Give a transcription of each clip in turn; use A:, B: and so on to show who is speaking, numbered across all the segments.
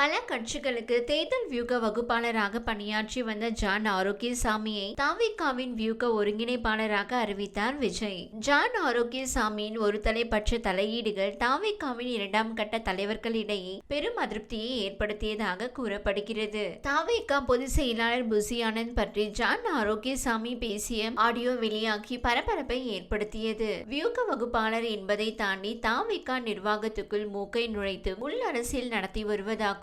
A: பல கட்சிகளுக்கு தேர்தல் வியூக வகுப்பாளராக பணியாற்றி வந்த ஜான் ஆரோக்கியசாமியை தாவிகாவின் வியூக ஒருங்கிணைப்பாளராக அறிவித்தார் விஜய். ஜான் ஆரோக்கியசாமியின் ஒரு தலைப்பட்ச தலையீடுகள் தாவிகாவின் இரண்டாம் கட்ட தலைவர்களிடையே பெரும் அதிருப்தியை ஏற்படுத்தியதாக கூறப்படுகிறது. தாவிகா பொதுச் செயலாளர் புசி ஆனந்த் பற்றி ஜான் ஆரோக்கியசாமி பேசிய ஆடியோ வெளியாகி பரபரப்பை ஏற்படுத்தியது. வியூக வகுப்பாளர் என்பதை தாண்டி தாவிகா நிர்வாகத்துக்குள் மூக்கை நுழைத்து உள் அரசியல் நடத்தி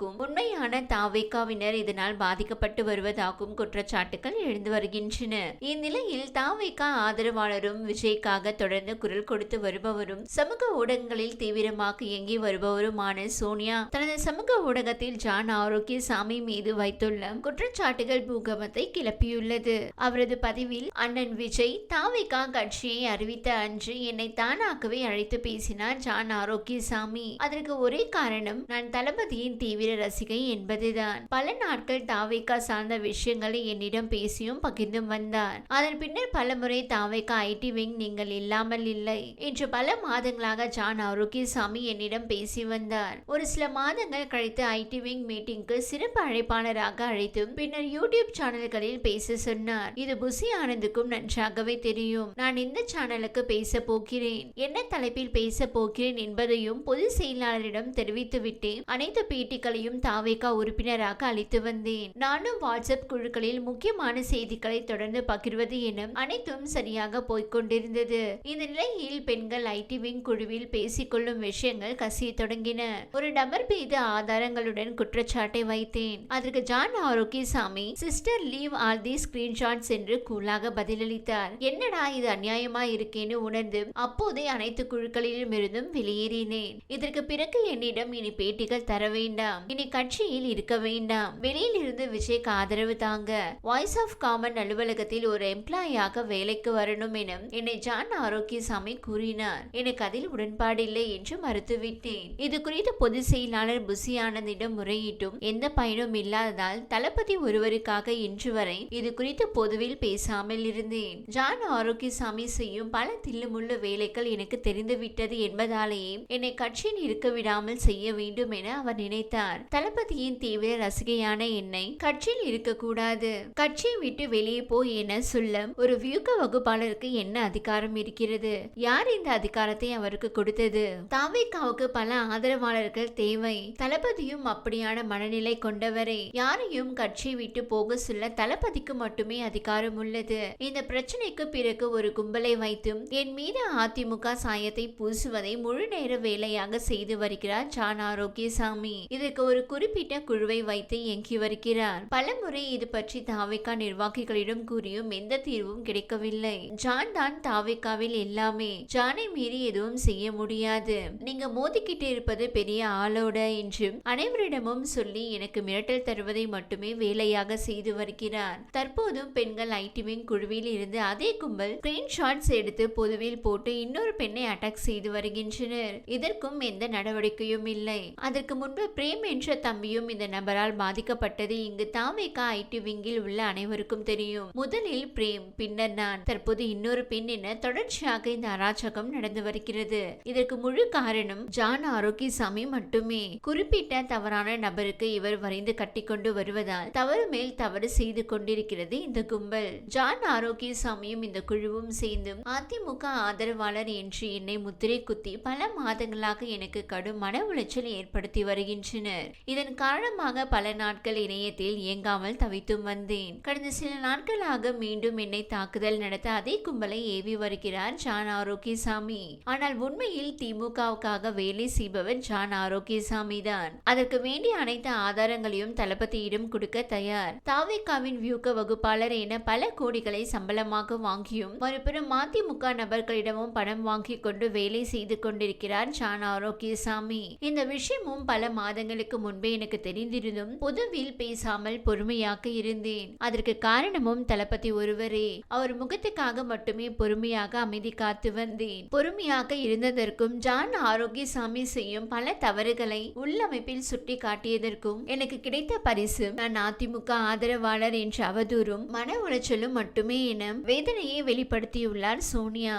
A: வருவதாகவும் உண்மையான தாவேக்காவினர் இதனால் பாதிக்கப்பட்டு வருவதாகவும் குற்றச்சாட்டுகள் எழுந்து வருகின்றன. இந்நிலையில் தாவேக்கா ஆதரவாளரும் விஜய்க்காக தொடர்ந்து குரல் கொடுத்து வருபவரும் சமூக ஊடகங்களில் தீவிரமாக இயங்கி வருபவருமான சோனியா தனது சமூக ஊடகத்தில் ஜான் ஆரோக்கியசாமி மீது வைத்துள்ள குற்றச்சாட்டுகள் பூகம்பத்தை கிளப்பியுள்ளது. அவரது பதிவில் அண்ணன் விஜய் தாவேக்கா கட்சியை அறிவித்த அன்று என்னை தானாகவே அழைத்து பேசினார் ஜான் ஆரோக்கியசாமி. அதற்கு ஒரே காரணம் நான் தளபதியின் தீவிர ரசிகை என்பதுதான். பல நாட்கள் தாவேக்கா சார்ந்த விஷயங்களை என்னிடம் பேசியும் பகிர்ந்தும் வந்தார். அதன் பின்னர் பலமுறை தாவேக்கா ஐடி விங் நீங்கள் இல்லாமல் இல்லை என்று பல மாதங்களாக ஜான் ஆரோக்கியசாமி என்னிடம் பேசி வந்தார். ஒரு சில மாதங்கள் கழித்து ஐடி விங் மீட்டிங்க்கு சிறப்பு அழைப்பாளராக அழைத்தும் பின்னர் யூடியூப் சேனல்களில் பேச சொன்னார். இது புசி ஆனந்துக்கும் நன்றாகவே தெரியும். நான் இந்த சேனலுக்கு பேச போகிறேன். என்ன தலைப்பில் பேச போகிறேன் என்பதையும் பொது செயலாளரிடம் தெரிவித்துவிட்டு அனைத்து அனைத்து பேட்டிகளையும் தாவேகா உறுப்பினராக அளித்து வந்தேன். நானும் வாட்ஸ்அப் குழுக்களில் முக்கியமான செய்திகளை தொடர்ந்து பகிர்வது எனும் அனைத்தும் சரியாக போய்க்கொண்டிருந்தது இந்த நிலையில் பெண்கள் ஐடி விங் குழுவில் பேசிக்கொள்ளும் விஷயங்கள் கசிய தொடங்கின. ஒரு நபர் மீது ஆதாரங்களுடன் குற்றச்சாட்டை வைத்தேன். அதற்கு John Arokiasamy sister leave all the screenshots என்று கூலாக பதிலளித்தார். என்னடா இது அநியாயமா இருக்கேன்னு உணர்ந்து அப்போதே அனைத்து குழுக்களிலும் இருந்தும் வெளியேறினேன். இதற்கு பிறகு என்னிடம் இனி பேட்டிகள் தர வேண்டாம். இனி கட்சியில் இருக்க வேண்டாம். வெளியில் இருந்து விஜய்க்கு ஆதரவு தாங்க. வாய்ஸ் ஆஃப் காமன் அலுவலகத்தில் ஒரு எம்ப்ளாயாக வேலைக்கு வரணும் என என்னை ஜான் ஆரோக்கியசாமி கூறினார். எனக்கு அதில் உடன்பாடில்லை என்று மறுத்துவிட்டேன். இது குறித்து பொதுச் செயலாளர் புசி ஆனந்திடம் முறையிட்டும் எந்த பயனும் இல்லாததால் தளபதி ஒருவருக்காக இன்று வரை இது குறித்து பொதுவில் பேசாமல் இருந்தேன். ஜான் ஆரோக்கியசாமி செய்யும் பல தில்லுமுள்ளு வேலைகள் எனக்கு தெரிந்துவிட்டது என்பதாலேயே என்னை கட்சியில் இருக்க விடாமல் செய்ய வேண்டும் என அவர் நினைத்தார். கூறினார். தளபதியின் தீவிர ரசிகையான என்னை கட்சியில் இருக்கக்கூடாது. கட்சியை விட்டு வெளியே போய் என சொல்ல ஒரு வியூக வகுப்பாளருக்கு என்ன அதிகாரம் இருக்கிறது? யார் இந்த அதிகாரத்தை அவருக்கு கொடுத்தது? தாவேக்காவுக்கு பல ஆதரவாளர்கள் தேவை. தளபதியும் அப்படியான மனநிலை கொண்டவரை. யாரையும் கட்சியை விட்டு போக சொல்ல தளபதிக்கு மட்டுமே அதிகாரம் உள்ளது. இந்த பிரச்சனைக்கு பிறகு ஒரு கும்பலை வைத்தும் என் மீது அதிமுக சாயத்தை பூசுவதை முழு நேர வேலையாக செய்து வருகிறார் ஜான் ஆரோக்கியசாமி இதற்கு ஒரு குறிப்பிட்ட குழுவை வைத்து இயங்கி வருகிறார் பலமுறை இது பற்றி தாவிகா நிர்வாகிகளிடம் கூறியும் எந்த தீர்வும் கிடைக்கவில்லை. ஜான் தான் தாவிகாவில் எல்லாமே. ஜானை மீறி எதுவும் செய்ய முடியாது. நீங்க மோதிக்கிட்டு இருப்பது பெரிய ஆளோட என்றும் அனைவரிடமும் சொல்லி எனக்கு மிரட்டல் தருவதை மட்டுமே வேலையாக செய்து வருகிறார். தற்போதும் பெண்கள் ஐடிமிங் குழுவில் இருந்து அதே கும்பல் ஸ்கிரீன்ஷாட்ஸ் எடுத்து பொதுவில் போட்டு இன்னொரு பெண்ணை அட்டாக் செய்து வருகின்றனர். இதற்கும் எந்த நடவடிக்கையும் இல்லை. அதற்கு முன்பு பிரேம் என்ற தம்பியும் இந்த நபரால் பாதிக்கப்பட்டது. இங்கு தாமேகா ஐடி விங்கில் உள்ள அனைவருக்கும் தெரியும். முதலில் பிரேம் பின்னர் நான். தற்போது இன்னொரு பெண் என தொடர்ச்சியாக இந்த அராஜகம் நடந்து வருகிறது. இதற்கு முழு காரணம் ஜான் ஆரோக்கியசாமி மட்டுமே. குறிப்பிட்ட தவறான நபருக்கு இவர் வரைந்து கட்டிக்கொண்டு வருவதால் தவறு மேல் தவறு செய்து கொண்டிருக்கிறது இந்த கும்பல். ஜான் ஆரோக்கியசாமியும் இந்த குழுவும் சேர்ந்தும் அதிமுக ஆதரவாளர் என்று என்னை முத்திரை குத்தி பல மாதங்களாக எனக்கு கடும் மன உளைச்சல் ஏற்படுத்தி வருகின்றனர். இதன் காரணமாக பல நாட்கள் இணையத்தில் இயங்காமல் தவித்தும் வந்தேன். கடந்த சில நாட்களாக மீண்டும் என்னை தாக்குதல் நடத்த அதே கும்பலை ஏவி வருகிறார் ஜான் ஆரோக்கியசாமி. ஆனால் உண்மையில் திமுகவுக்காக வேலை செய்பவர் ஜான் ஆரோக்கியசாமி தான். அதற்கு வேண்டிய அனைத்து ஆதாரங்களையும் தளபதியிடம் கொடுக்க தயார். தாவேக்காவின் வியூக வகுப்பாளர் என பல கோடிகளை சம்பளமாக வாங்கியும் மறுபுறம் மதிமுக நபர்களிடமும் பணம் வாங்கி கொண்டு வேலை செய்து கொண்டிருக்கிறார் ஜான் ஆரோக்கியசாமி. இந்த விஷயமும் பல மாதங்களுக்கு முன்பே எனக்கு தெரிந்திருந்தும் பொதுவில் பேசாமல் பொறுமையாக இருந்தேன். அதற்கு காரணமும் தளபதி ஒருவரே. அவர் முகத்துக்காக மட்டுமே பொறுமையாக அமைதி காத்து வந்தேன். பொறுமையாக இருந்ததற்கும் ஜான் ஆரோக்கியசாமி செய்யும் பல தவறுகளை உள்ளமைப்பில் சுட்டி காட்டியதற்கும் எனக்கு கிடைத்த பரிசு நான் அதிமுக ஆதரவாளர் என்ற அவதூறும் மன உளைச்சலும் மட்டுமே என வேதனையை வெளிப்படுத்தியுள்ளார் சோனியா.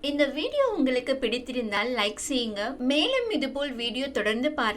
A: இந்த வீடியோ உங்களுக்கு பிடித்திருந்தால் லைக் செய்யுங்க. மேலும் இதுபோல் வீடியோ தொடர்ந்து பார்க்க